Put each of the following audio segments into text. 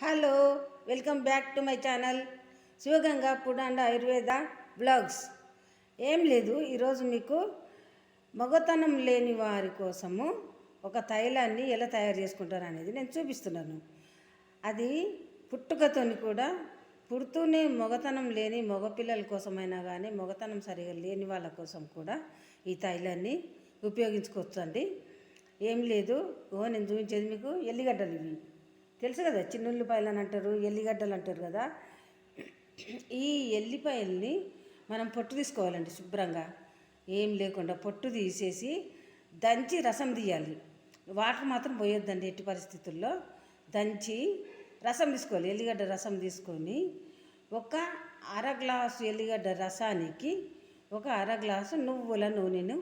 Hello welcome back to my channel Shivaganga food and Ayurveda blogs. ఏం లేదు ఈరోజు మీకు మగతనం లేని వారి కోసము ఒక తైలాన్ని ఎలా తయారు చేసుకుంటారు అనేది నేను చూపిస్తున్నాను. అది పుట్టుకతోని కూడా పుడుతూనే మొగతనం లేని మగపిల్లల కోసమైనా కానీ మొగతనం సరిగా లేని వాళ్ళ కోసం కూడా ఈ తైలాన్ని ఉపయోగించుకోవచ్చు అండి ఏం లేదు ఓ నేను చూపించేది మీకు ఎల్లిగడ్డలు ఇవి. తెలుసు కదా చిన్నుల్లిపాయలు అని అంటారు ఎల్లిగడ్డలు అంటారు కదా. ఈ ఎల్లిపాయల్ని మనం పొట్టు తీసుకోవాలండి శుభ్రంగా. ఏం లేకుండా పొట్టు తీసేసి దంచి రసం తీయాలి. వాటర్ మాత్రం పోయొద్దండి ఎట్టి పరిస్థితుల్లో. దంచి రసం తీసుకోవాలి ఎల్లిగడ్డ రసం తీసుకొని ఒక అర గ్లాసు ఎల్లిగడ్డ రసానికి ఒక అర గ్లాసు నువ్వుల నూనెను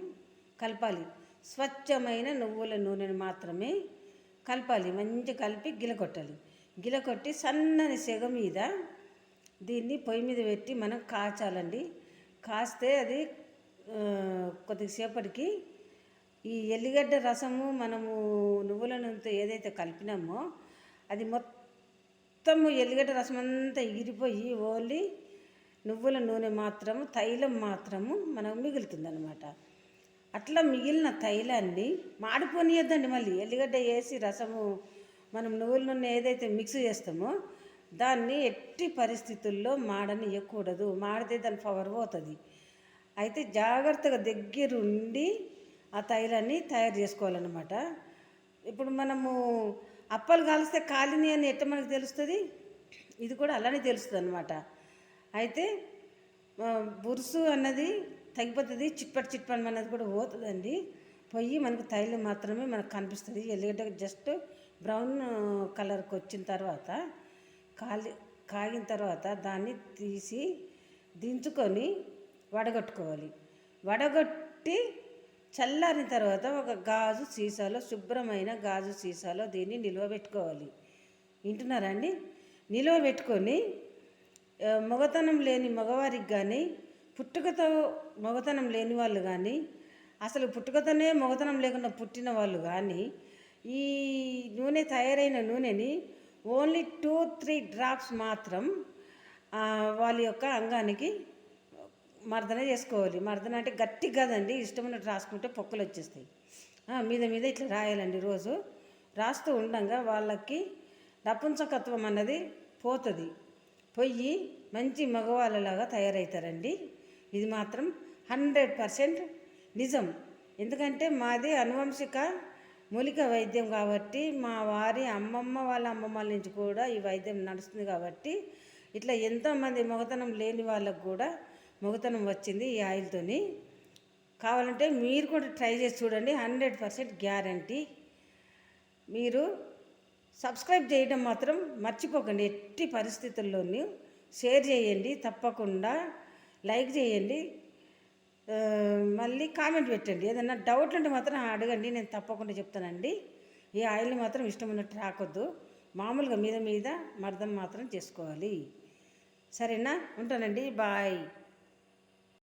కలపాలి. స్వచ్ఛమైన నువ్వుల నూనెను మాత్రమే కలపాలి మంచిగా కలిపి గిలకొట్టాలి. గిలకొట్టి సన్నని సెగ మీద దీన్ని పొయ్యి మీద పెట్టి మనం కాచాలండి. కాస్తే అది కొద్దిసేపటికి ఈ ఎల్లిగడ్డ రసము మనము నువ్వుల నూనెతో ఏదైతే కలిపినామో అది మొత్తము ఎల్లిగడ్డ రసం అంతా ఎగిరిపోయి ఓన్లీ నువ్వుల నూనె మాత్రము తైలం మాత్రము మనకు మిగులుతుందన్నమాట. అట్లా మిగిలిన తైలాన్ని మాడిపోనియద్దండి మళ్ళీ. ఎల్లిగడ్డ వేసి రసము మనం నువ్వుల నూనె ఏదైతే మిక్స్ చేస్తామో దాన్ని ఎట్టి పరిస్థితుల్లో మాడని మాడనియకూడదు మాడితే దాని పవర్ పోతుంది. అయితే జాగ్రత్తగా దగ్గరుండి ఆ తైలాన్ని తయారు చేసుకోవాలన్నమాట. ఇప్పుడు మనము అప్పలు కాలిస్తే కాలిని అని ఎట్ట మనకు తెలుస్తుంది? ఇది కూడా అలానే తెలుస్తుంది అనమాట అయితే బురుసు అన్నది తగ్గిపోతుంది చిట్పట్ చిట్పట్ అనేది కూడా పోతుందండి. పొయ్యి మనకు తైలం మాత్రమే మనకు కనిపిస్తుంది. ఎల్లిగడ్డ జస్ట్ బ్రౌన్ కలర్కి వచ్చిన తర్వాత కాలి కాగిన తర్వాత దాన్ని తీసి దించుకొని వడగట్టుకోవాలి. వడగట్టి చల్లారిన తర్వాత ఒక గాజు సీసాలో శుభ్రమైన గాజు సీసాలో దీన్ని నిల్వ పెట్టుకోవాలి. వింటున్నారా అండి? నిల్వ పెట్టుకొని మగతనం లేని మగవారికి కానీ పుట్టుకతో మగతనం లేని వాళ్ళు కానీ అసలు పుట్టుకతోనే మగతనం లేకుండా పుట్టిన వాళ్ళు కానీ ఈ నూనె తయారైన నూనెని ఓన్లీ టూ త్రీ డ్రాప్స్ మాత్రం వాళ్ళ యొక్క అంగానికి మర్దన చేసుకోవాలి. మర్దన అంటే గట్టి కదండి ఇష్టమైనట్టు రాసుకుంటే పొక్కులు వచ్చేస్తాయి. మీద మీద ఇట్లా రాయాలండి రోజు. రాస్తూ ఉండగా వాళ్ళకి నపుంసకత్వం అన్నది పోతుంది. పొయ్యి మంచి మగవాళ్ళలాగా తయారవుతారండి ఇది మాత్రం హండ్రెడ్ పర్సెంట్ నిజం. ఎందుకంటే మాది అనువంశిక మూలిక వైద్యం కాబట్టి మా వారి అమ్మమ్మ వాళ్ళ అమ్మమ్మ వాళ్ళ నుంచి కూడా ఈ వైద్యం నడుస్తుంది కాబట్టి ఇట్లా ఎంతోమంది మొగతనం లేని వాళ్ళకు కూడా మొగతనం వచ్చింది ఈ ఆయిల్తోని కావాలంటే మీరు కూడా ట్రై చేసి చూడండి హండ్రెడ్ పర్సెంట్ గ్యారంటీ. మీరు సబ్స్క్రైబ్ చేయడం మాత్రం మర్చిపోకండి ఎట్టి పరిస్థితుల్లోనూ షేర్ చేయండి తప్పకుండా లైక్ చేయండి. మళ్ళీ కామెంట్ పెట్టండి. ఏదన్నా డౌట్లు ఉంటే మాత్రం అడగండి. నేను తప్పకుండా చెప్తానండి. ఈ ఆయిల్ని మాత్రం ఇష్టం ఉన్నట్టు రాకొద్దు. మామూలుగా మీద మీద మర్దం మాత్రం చేసుకోవాలి. సరేనా? ఉంటానండి. బాయ్.